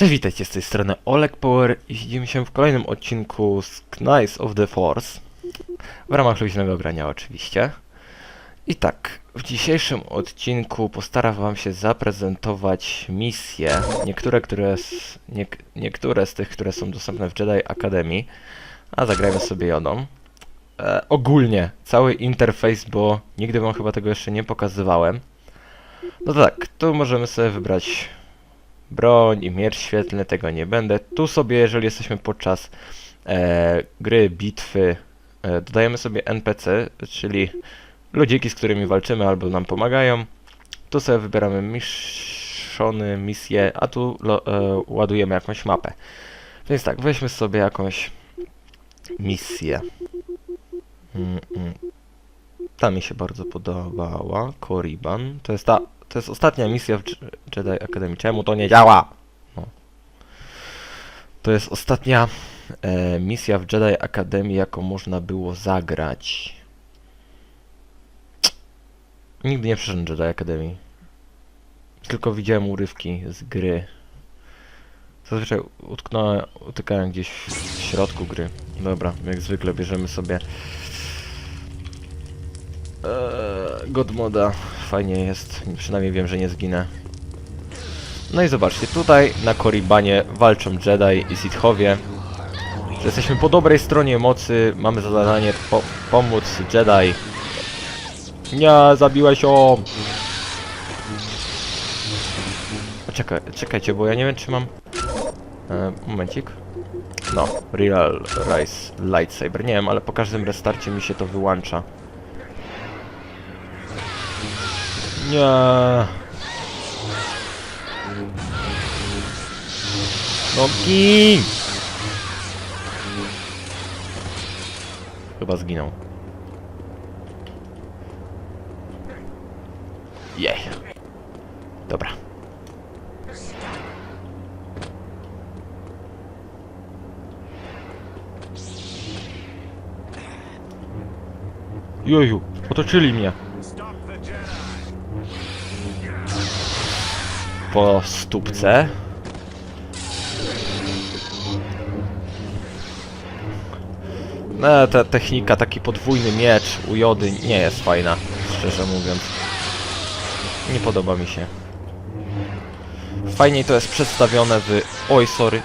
Cześć, witajcie z tej strony Oleg Power i widzimy się w kolejnym odcinku z Knights of the Force. W ramach luźnego grania oczywiście. I tak, w dzisiejszym odcinku postaram wam się zaprezentować misje. Niektóre, które z, niek niektóre z tych, które są dostępne w Jedi Academy. A zagrajmy sobie jodą. E, ogólnie, cały interfejs, bo nigdy wam chyba tego jeszcze nie pokazywałem. No tak, tu możemy sobie wybrać broń i miecz świetlny, tego nie będę. Tu sobie, jeżeli jesteśmy podczas e, gry, bitwy, e, dodajemy sobie NPC, czyli ludziki, z którymi walczymy albo nam pomagają. Tu sobie wybieramy miszony, misje, a tu lo, e, ładujemy jakąś mapę. Więc tak, weźmy sobie jakąś misję. Mm, mm. Ta mi się bardzo podobała. Korriban. To jest ta. To jest ostatnia misja w Jedi Academy. Czemu to nie działa? No. To jest ostatnia e, misja w Jedi Academy, jaką można było zagrać. Nigdy nie przeszedłem Jedi Academy. Tylko widziałem urywki z gry. Zazwyczaj utknąłem, utykałem gdzieś w środku gry. Dobra, jak zwykle bierzemy sobie Eee, God moda fajnie jest, przynajmniej wiem, że nie zginę. No i zobaczcie, tutaj na Koribanie walczą Jedi i Sithowie. Że jesteśmy po dobrej stronie mocy, mamy za zadanie po pomóc Jedi. Nie, zabiłeś ją! Czekaj, czekajcie, bo ja nie wiem czy mam... E, momencik. No, Real Rise Lightsaber. Nie wiem, ale po każdym restarcie mi się to wyłącza. Nie. No gin! Chyba zginął. Jej. Dobra. Joju, otoczyli mnie. Po stópce. No, ta technika, taki podwójny miecz u Jody nie jest fajna, szczerze mówiąc. Nie podoba mi się. Fajniej to jest przedstawione w... Oj, sorry.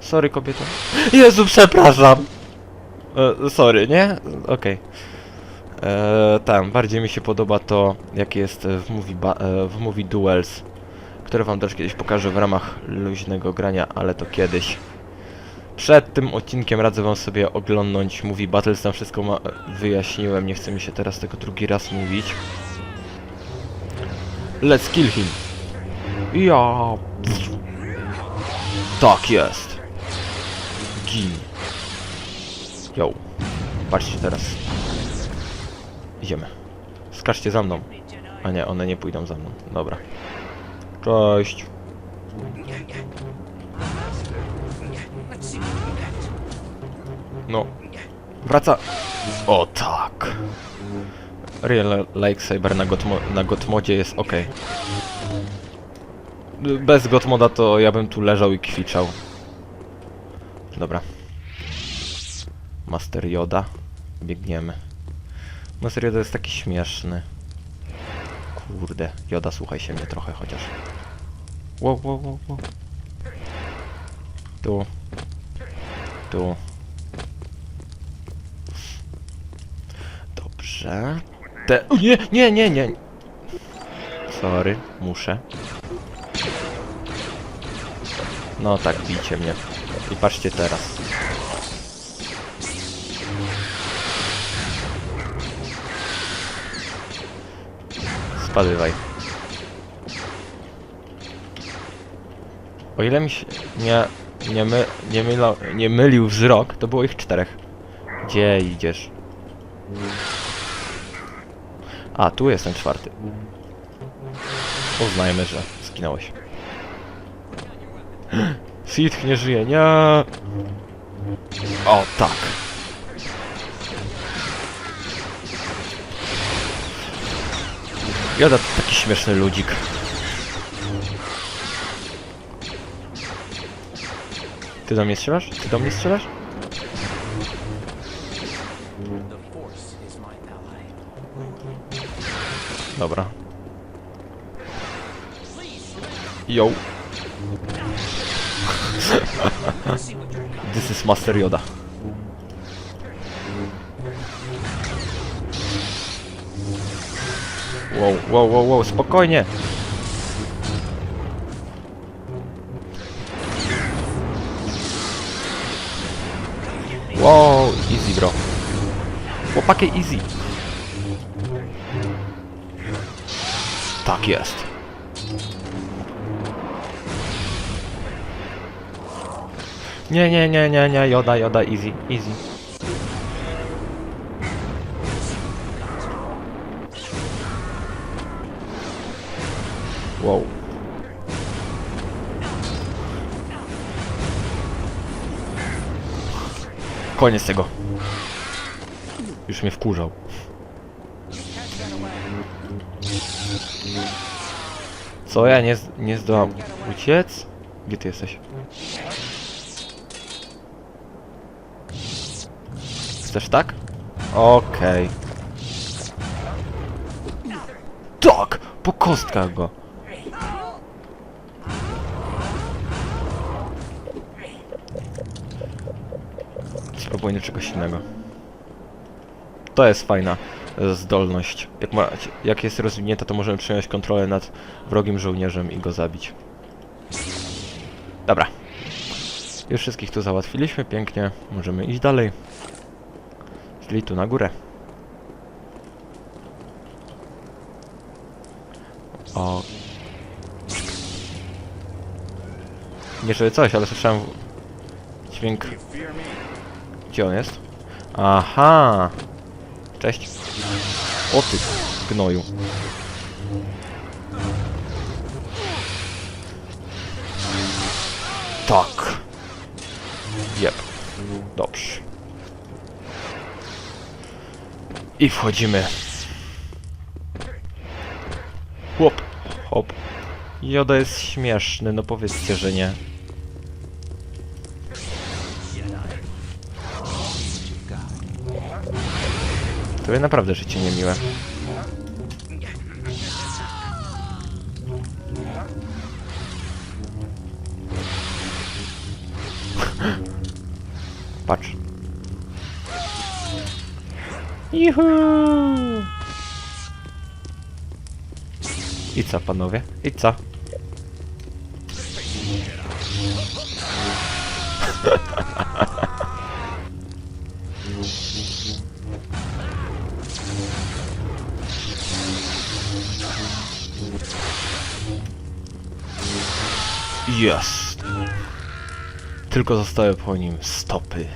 Sorry, kobieto. Jezu, przepraszam! E, sorry, nie? Okej. E, tam, bardziej mi się podoba to, jakie jest w movie, e, w movie Duels, które wam też kiedyś pokażę w ramach luźnego grania, ale to kiedyś. Przed tym odcinkiem radzę wam sobie oglądnąć Movie Battles, tam wszystko ma- wyjaśniłem, nie chce mi się teraz tego drugi raz mówić. Let's kill him. Ja. Tak jest. Gin. Yo. Patrzcie teraz. Idziemy. Skaczcie za mną. A nie, one nie pójdą za mną. Dobra. Cześć. No. Wraca. O tak. Real Lightsaber na, Gotmo na Gotmodzie jest ok. Bez Gotmoda to ja bym tu leżał i kwiczał. Dobra. Master Yoda. Biegniemy. Master Yoda jest taki śmieszny. Kurde. Yoda, słuchaj się mnie trochę chociaż. Wow, wow, wow, wow. Tu. Tu. Dobrze. Te... O, nie, nie, nie, nie. Sorry, muszę. No tak, bijcie mnie. I patrzcie teraz. Spadywaj. O ile mi się nie, nie, my, nie, nie mylił wzrok, to było ich czterech. Gdzie idziesz? A, tu jest ten czwarty. Uznajmy, że zginąłeś. Sith nie żyje, nie! O, tak. Joda taki śmieszny ludzik. Ty do mnie strzelasz? Ty do mnie strzelasz? Dobra. Yo, this is Master Yoda. Wow, wow, wow, wow, spokojnie! Wow, easy bro. Chłopaki, easy. Tak jest. Nie, nie, nie, nie, nie, Joda, Joda, easy, easy. Koniec tego. Już mnie wkurzał. Co, ja nie, nie zdołam uciec? Gdzie ty jesteś? Chcesz tak? Okej. Tak! Po kostkach go. Spróbuję czegoś innego. To jest fajna e, zdolność. Jak, ma, jak jest rozwinięta, to możemy przejąć kontrolę nad wrogim żołnierzem i go zabić. Dobra. Już wszystkich tu załatwiliśmy, pięknie. Możemy iść dalej. Czyli tu na górę. O. Nie żeby coś, ale słyszałem dźwięk. Gdzie on jest? Aha! Cześć. O ty, gnoju. Tak. Jep. Dobrze. I wchodzimy. Chłop. Hop. Joda jest śmieszny, no powiedzcie, że nie. Tobie naprawdę życie niemiłe. Patrz. Juhu! I co, panowie? I co? Jest. Tylko zostały po nim stopy.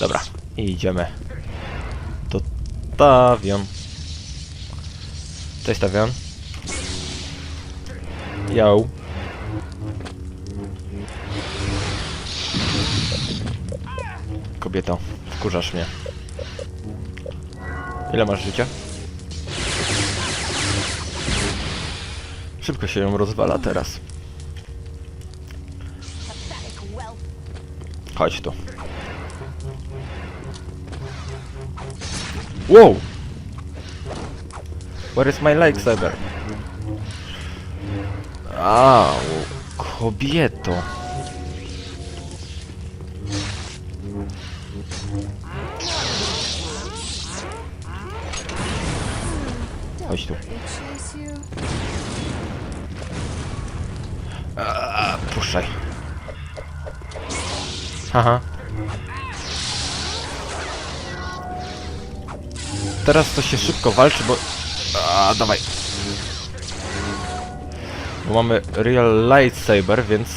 Dobra, idziemy. Do Tawion. Cześć Tawion. Yo. Kobieto, wkurzasz mnie. Ile masz życia? Szybko się ją rozwala teraz. Chodź tu. Wow! Where is my lightsaber? A, kobieto. Chodź tu. Puszczaj. Haha. Teraz to się szybko walczy, bo... A, dawaj. Bo mamy Real Lightsaber, więc...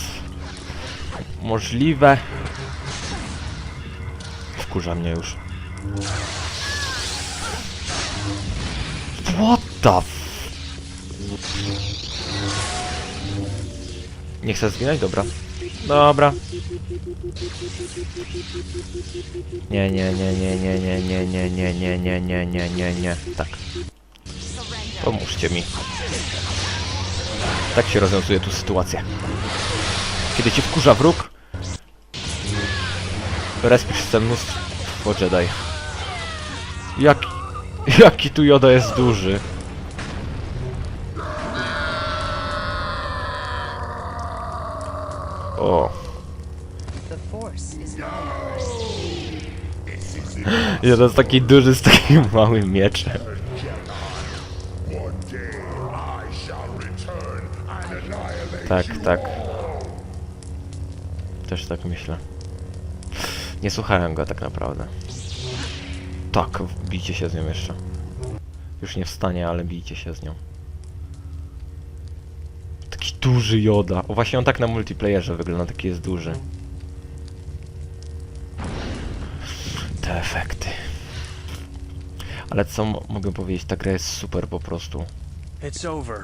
Możliwe... Wkurza mnie już. What the. Nie chcę zginąć? Dobra. Dobra. Nie, nie, nie, nie, nie, nie, nie, nie, nie, nie, nie, nie, nie, nie, nie. Tak. Pomóżcie mi. Tak się rozwiązuje tu sytuacja. Kiedy cię wkurza wróg, respisz sobie mnóstwo Jedi. Jaki, jaki tu Yoda jest duży. Jest taki duży z takim małym mieczem. Tak, tak. Też tak myślę. Nie słuchałem go tak naprawdę. Tak, bijcie się z nią jeszcze. Już nie wstanie, ale bijcie się z nią. Taki duży Yoda. O właśnie on tak na multiplayerze wygląda, taki jest duży. Te efekty. Ale co mogę powiedzieć, ta gra jest super po prostu. It's over.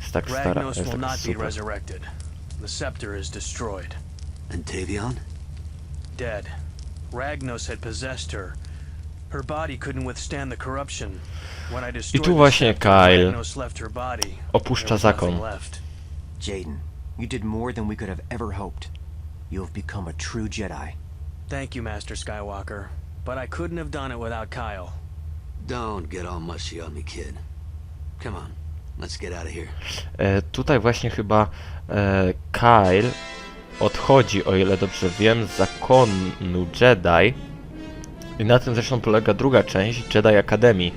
Jest tak stara, Ragnos jest will tak not be super. resurrected. The scepter is destroyed. And Tavion? Dead. Ragnos had possessed her. Her body couldn't withstand the corruption. When I destroyed the właśnie scepter, Kyle Ragnos left her body. opuszcza There was nothing zakon. left. Jaden, you did more than we could have ever hoped. You have become a true Jedi. Thank you, Master Skywalker. But I couldn't have done it without Kyle. Don't get all mushy on me, kid. Come on, let's get out of here. E, tutaj właśnie chyba e, Kyle odchodzi, o ile dobrze wiem, z zakonu Jedi. I na tym zresztą polega druga część Jedi Academy.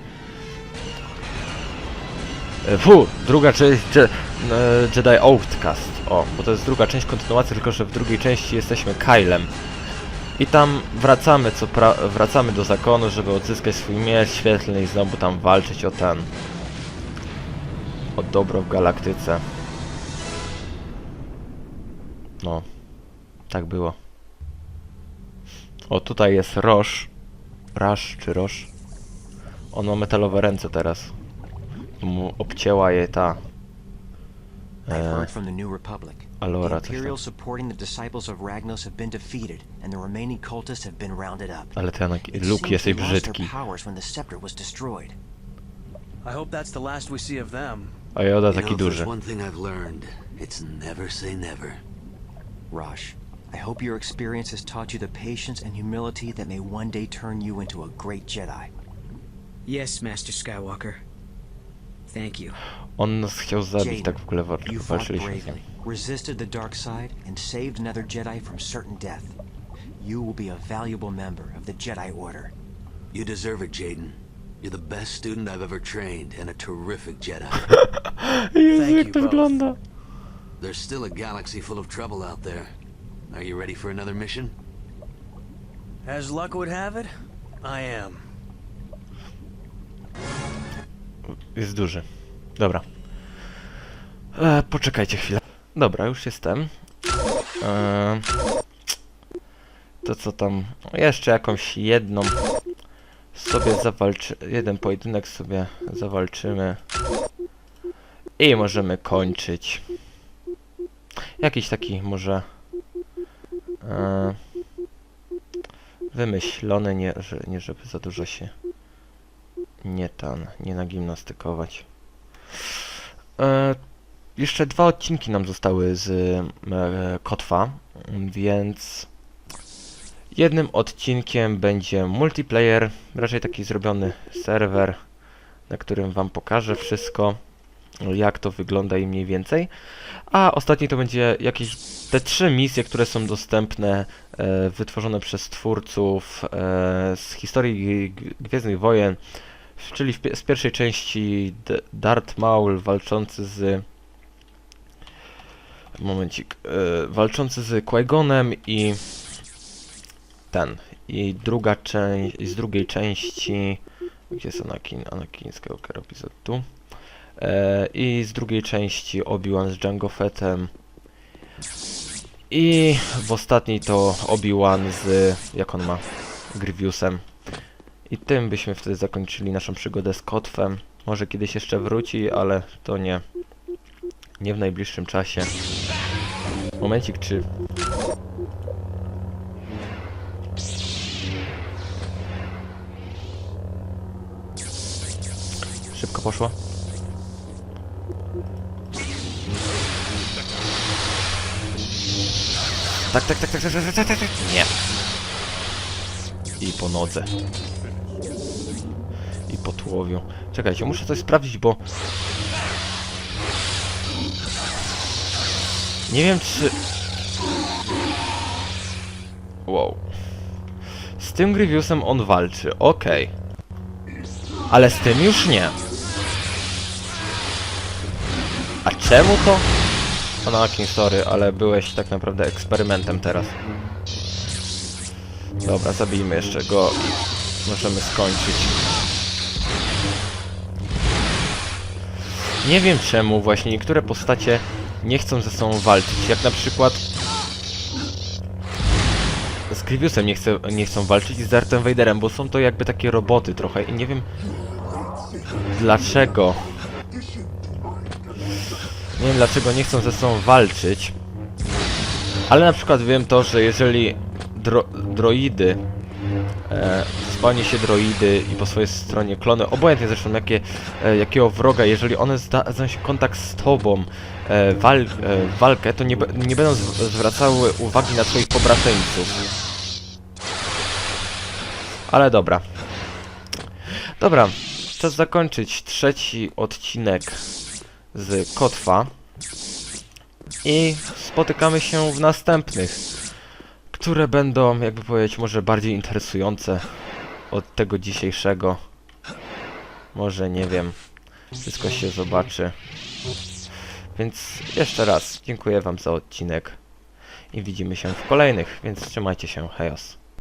E, Fu, druga część Je, e, Jedi Outcast. O, bo to jest druga część kontynuacji, tylko że w drugiej części jesteśmy Kylem. I tam wracamy, co wracamy do zakonu, żeby odzyskać swój miecz świetlny i znowu tam walczyć o ten o dobro w galaktyce. No, tak było. O, tutaj jest Roż. Rasz czy Roż? On ma metalowe ręce teraz. Mu obcięła je ta. I E, heard from the New Republic. Alora, the coś tam. Imperials supporting the disciples of Ragnos have been defeated, and the remaining cultists have been rounded up. ale ten It Luke seems they lost their brzydki. powers when the scepter was destroyed. I hope that's the last we see of them. A Yoda You know, taki duży. one thing I've learned, it's never say never. Rosh, I hope your experience has taught you the patience and humility that may one day turn you into a great Jedi. Yes, Master Skywalker. Thank you. On nas chciał zabić, tak w ogóle wa- You fought walczyliśmy z nim. bravely, resisted the dark side, and saved another Jedi from certain death. You will be a valuable member of the Jedi Order. You deserve it, Jaden. You're the best student I've ever trained, and a terrific Jedi. Jezu, Thank jak you to both. wygląda. There's still a galaxy full of trouble out there. Are you ready for another mission? As luck would have it, I am. Jest duży. Dobra. E, poczekajcie chwilę. Dobra, już jestem. E, to co tam? Jeszcze jakąś jedną sobie zawalczy... Jeden pojedynek sobie zawalczymy. I możemy kończyć. Jakiś taki może... E, wymyślony, nie, że, nie żeby za dużo się nie ten, nie nagimnastykować. E, jeszcze dwa odcinki nam zostały z e, Kotwa, więc jednym odcinkiem będzie multiplayer, raczej taki zrobiony serwer, na którym wam pokażę wszystko, jak to wygląda i mniej więcej. A ostatni to będzie jakieś te trzy misje, które są dostępne, e, wytworzone przez twórców e, z historii Gwiezdnych Wojen, czyli w, z pierwszej części D- Darth Maul walczący z momencik, e, walczący z Qui-Gonem i ten i druga część z drugiej części gdzie jest Anakin, Anakin Skywalker epizod tu e, i z drugiej części Obi-Wan z Jango Fettem. I w ostatniej to Obi-Wan z jak on ma Grievousem i tym byśmy wtedy zakończyli naszą przygodę z kotwem. Może kiedyś jeszcze wróci, ale to nie. Nie w najbliższym czasie. Momencik, czy... Szybko poszło. Tak, tak, tak, tak, tak, tak, tak, tak, tak. tak. Nie. I po nodze. I po tułowiu. Czekajcie, muszę coś sprawdzić, bo... Nie wiem, czy... Wow. Z tym Grievousem on walczy, okej. Ale z tym już nie. A czemu to? Anakin, sorry, ale byłeś tak naprawdę eksperymentem teraz. Dobra, zabijmy jeszcze go możemy skończyć. Nie wiem czemu właśnie niektóre postacie nie chcą ze sobą walczyć, jak na przykład z Grievousem nie, chcę, nie chcą walczyć i z Darthem Vaderem, bo są to jakby takie roboty trochę i nie wiem dlaczego. Nie wiem dlaczego nie chcą ze sobą walczyć. Ale na przykład wiem to, że jeżeli dro droidy e, spełni się droidy i po swojej stronie klony, obojętnie zresztą jakie, e, jakiego wroga, jeżeli one zdadzą się kontakt z tobą, e, wal, e, walkę, to nie, nie będą zw- zwracały uwagi na swoich pobratyńców. Ale dobra. Dobra, czas zakończyć trzeci odcinek z Kotwa. I spotykamy się w następnych, które będą, jakby powiedzieć, może bardziej interesujące od tego dzisiejszego. Może nie wiem. Wszystko się zobaczy. Więc jeszcze raz dziękuję Wam za odcinek i widzimy się w kolejnych, więc trzymajcie się, hejos.